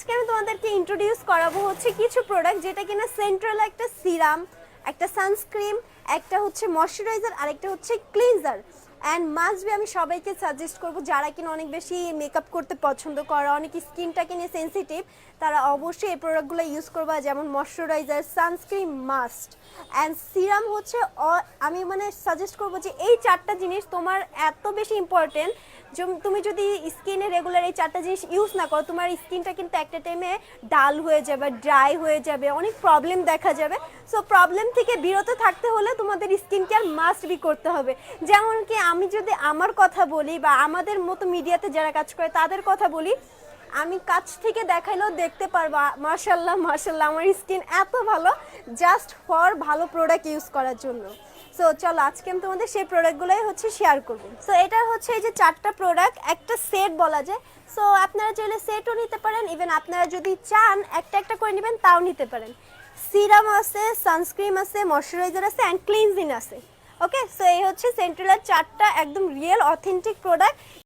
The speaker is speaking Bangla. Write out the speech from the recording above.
আজকে আমি তোমাদেরকে ইন্ট্রোডিউস করাবো হচ্ছে কিছু প্রোডাক্ট যেটা কিনা সেন্ট্রাল একটা সিরাম একটা সানস্ক্রিন একটা হচ্ছে ময়শ্চারাইজার আর একটা হচ্ছে ক্লিনজার অ্যান্ড মাস্ট বি আমি সবাইকে সাজেস্ট করব, যারা কিনা অনেক বেশি মেকআপ করতে পছন্দ করে, অনেক স্কিনটাকে নিয়ে সেন্সিটিভ তারা অবশ্যই এই প্রোডাক্টগুলো ইউজ করবা, যেমন moisturiser sunscreen must and serum হচ্ছে আমি মানে সাজেস্ট করব যে এই চারটা জিনিস তোমার এত বেশি ইম্পর্টেন্ট তুমি যদি স্কিনে রেগুলার এই চারটা জিনিস ইউজ না করো, তোমার স্কিনটা কিন্তু একটা টাইমে ডাল হয়ে যাবে ড্রাই হয়ে যাবে, অনেক প্রবলেম দেখা যাবে। সো প্রবলেম থেকে বিরত থাকতে হলে তোমাদের স্কিন কেয়ার মাস্ট বি করতে হবে। যেমন কি আমি যদি আমার কথা বলি বা আমাদের মতো মিডিয়াতে যারা কাজ করে, তাদের কথা বলি আমি কাছ থেকে দেখাইলেও দেখতে পারবা মার্শাল্লাহ মার্শাল্লাহ আমার স্কিন এত ভালো জাস্ট ফর ভালো প্রোডাক্ট ইউজ করার জন্য। সো চলো, আজকে আমি তোমাদের সেই প্রোডাক্টগুলোই হচ্ছে শেয়ার করব। সো এটা হচ্ছে এই যে চারটা প্রোডাক্ট একটা সেট বলা যায়। সো আপনারা চাইলে সেটও নিতে পারেন ইভেন আপনারা যদি চান, একটা একটা করে নেবেন, তাও নিতে পারেন। সিরাম আছে সানস্ক্রিন আছে ময়শ্চারাইজার আছে অ্যান্ড ক্লিনজিং আছে। ওকে সো এই হচ্ছে সেন্ট্রালের চারটা একদম রিয়েল অথেন্টিক প্রোডাক্ট